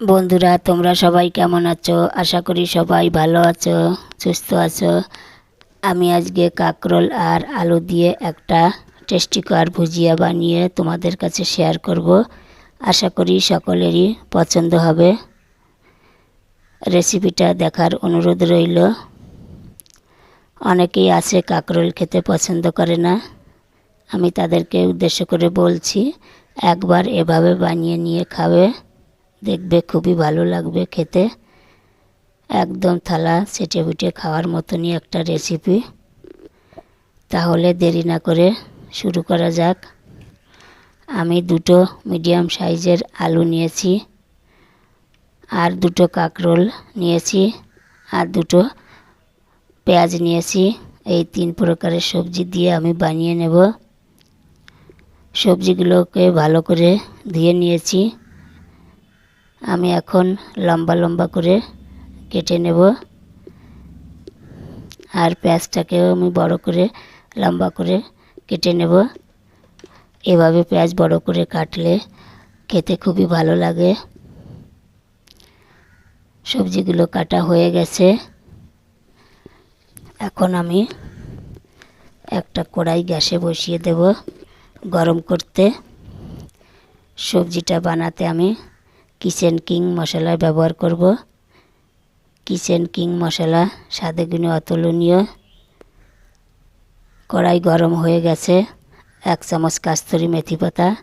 বন্ধুরা, তোমরা সবাই কেমন আছো? আশা করি সবাই ভালো আছো, সুস্থ আছো। আমি আজকে কাকরোল আর আলু দিয়ে একটা টেস্টিকর ভুজিয়া বানিয়ে তোমাদের কাছে শেয়ার করব। আশা করি সকলেরই পছন্দ হবে। রেসিপিটা দেখার অনুরোধ রইল। অনেকেই আছে কাকরোল খেতে পছন্দ করে না। আমি তাদেরকে উদ্দেশ্য করে বলছি, একবার এভাবে বানিয়ে নিয়ে খাবে। দেখবে খুবই ভালো লাগবে খেতে। একদম থালা সেটে বুটে খাওয়ার মতনই একটা রেসিপি তাহলে দেরি না করে শুরু করা যাক। আমি দুটো মিডিয়াম সাইজের আলু নিয়েছি, আর দুটো কাকরোল নিয়েছি, আর দুটো পেঁয়াজ নিয়েছি। এই তিন প্রকারের সবজি দিয়ে আমি বানিয়ে নেব। সবজিগুলোকে ভালো করে ধুয়ে নিয়েছি। আমি এখন লম্বা লম্বা করে কেটে নেব। আর পেঁয়াজটাকেও আমি বড় করে লম্বা করে কেটে নেব। এভাবে পেঁয়াজ বড় করে কাটলে খেতে খুবই ভালো লাগে। সবজিগুলো কাটা হয়ে গেছে। এখন আমি একটা কড়াই গ্যাসে বসিয়ে দেব গরম করতে। সবজিটা বানাতে আমি কিচেন কিং মশলা ব্যবহার করব। কিচেন কিং মশলা, স্বাদে গুণে অতুলনীয়। কড়াই গরম হয়ে গেছে। এক চামচ কাস্তরি মেথি পাতা,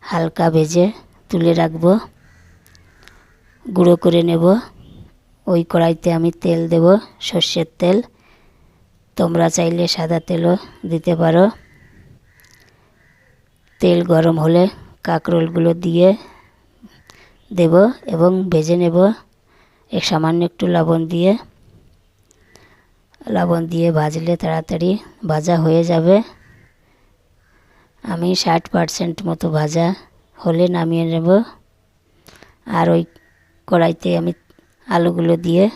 হালকা ভেজে তুলে রাখব। গুঁড়ো করে নেব। ওই কড়াইতে আমি তেল দেব, সর্ষের তেল। তোমরা চাইলে সাদা তেলও দিতে পারো। তেল গরম হলে কাঁকরোলগুলো দিয়ে দেব এবং ভেজে নেব। এক সামান্য একটু লবণ দিয়ে। লবণ দিয়ে ভাজলে তাড়াতাড়ি ভাজা হয়ে যাবে। আমি ষাট পারসেন্ট মতো ভাজা হলে নামিয়ে নেব। আর ওই কড়াইতে আমি আলুগুলো দিয়ে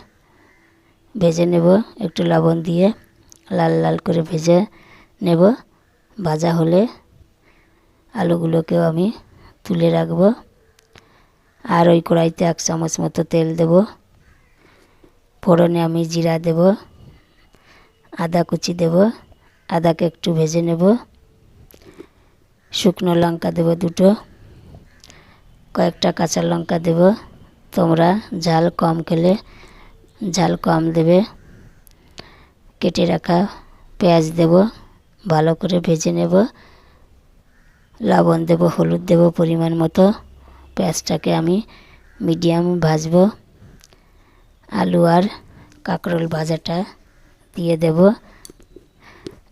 ভেজে নেব। একটু লবণ দিয়ে লাল লাল করে ভেজে নেব। ভাজা হলে আলুগুলোকেও আমি তুলে রাখব। আর ওই কড়াইতে এক চামচ মতো তেল দেব। ফোড়নে আমি জিরা দেব। আদা কুচি দেব। আদাকে একটু ভেজে নেব। শুকনো লঙ্কা দেব দুটো। কয়েকটা কাঁচা লঙ্কা দেব। তোমরা ঝাল কম খেলে ঝাল কম দেবে। কেটে রাখা পেঁয়াজ দেব। ভালো করে ভেজে নেব। লবণ দেব, হলুদ দেব পরিমাণ মতো। পেঁয়াজটাকে আমি মিডিয়াম ভাজব। আলু আর কাঁকরোল ভাজাটা দিয়ে দেব।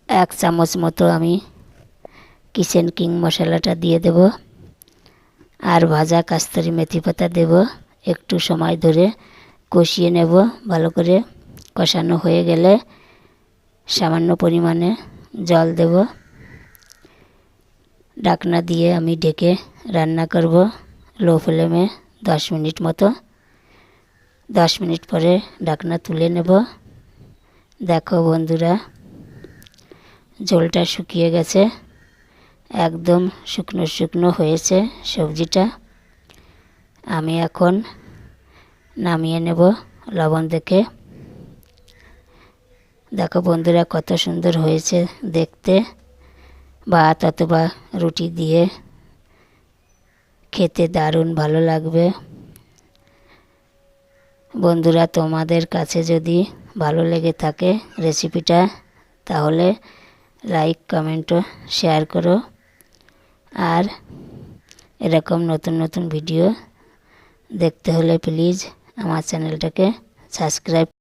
এক চামচ মতো আমি কিচেন কিং মশলাটা দিয়ে দেব। আর ভাজা কাস্তরি মেথি পাতা দেব। একটু সময় ধরে কষিয়ে নেব ভালো করে। কষানো হয়ে গেলে সামান্য পরিমাণে জল দেব। ডাকনা দিয়ে আমি ডেকে রান্না করব। লো ফ্লেমে দশ মিনিট মতো। দশ মিনিট পরে ডাকনা তুলে নেব। দেখো বন্ধুরা ঝোলটা শুকিয়ে গেছে। একদম শুকনো শুকনো হয়েছে সবজিটা। আমি এখন নামিয়ে নেব লবণ দেখে। দেখো বন্ধুরা, কত সুন্দর হয়েছে দেখতে। ভাত অথবা রুটি দিয়ে খেতে দারুণ ভালো লাগবে। বন্ধুরা, তোমাদের কাছে যদি ভালো লেগে থাকে রেসিপিটা তাহলে লাইক কমেন্ট শেয়ার করো। আর এরকম নতুন নতুন ভিডিও দেখতে হলে প্লিজ আমার চ্যানেলটাকে সাবস্ক্রাইব